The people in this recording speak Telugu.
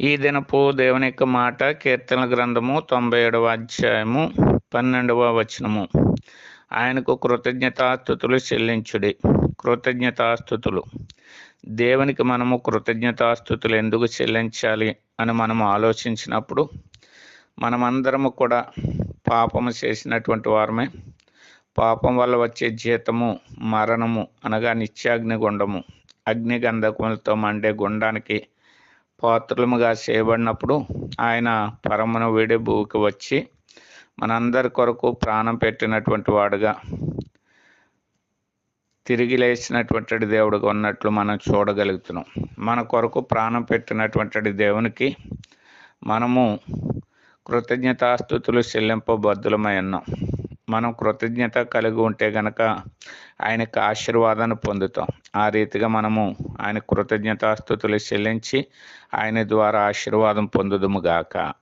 ఈ దినపు దేవుని యొక్క మాట కీర్తన గ్రంథము తొంభై ఏడవ అధ్యాయము పన్నెండవ వచనము. ఆయనకు కృతజ్ఞతాస్థుతులు చెల్లించుడి. కృతజ్ఞతాస్థుతులు దేవునికి మనము కృతజ్ఞతాస్థుతులు ఎందుకు చెల్లించాలి అని మనం ఆలోచించినప్పుడు మనమందరము కూడా పాపము చేసినటువంటి వారమే. పాపం వల్ల వచ్చే జీతము మరణము అనగా నిత్యాగ్ని గుండము అగ్ని మండే గుండానికి పాత్రలుగా చేయబడినప్పుడు ఆయన పరమును వీడి భూకి వచ్చి మనందరి కొరకు ప్రాణం పెట్టినటువంటి వాడుగా తిరిగి లేచినటువంటి దేవుడుగా ఉన్నట్లు మనం చూడగలుగుతున్నాం. మన కొరకు ప్రాణం పెట్టినటువంటి దేవునికి మనము కృతజ్ఞతాస్థుతులు చెల్లింపబద్దులమై ఉన్నాం. మనం కృతజ్ఞత కలిగి ఉంటే గనక ఆయనకు ఆశీర్వాదాన్ని పొందుతాం. ఆ రీతిగా మనము ఆయన కృతజ్ఞతాస్థుతులు చెల్లించి ఆయన ద్వారా ఆశీర్వాదం పొందుదుము గాక.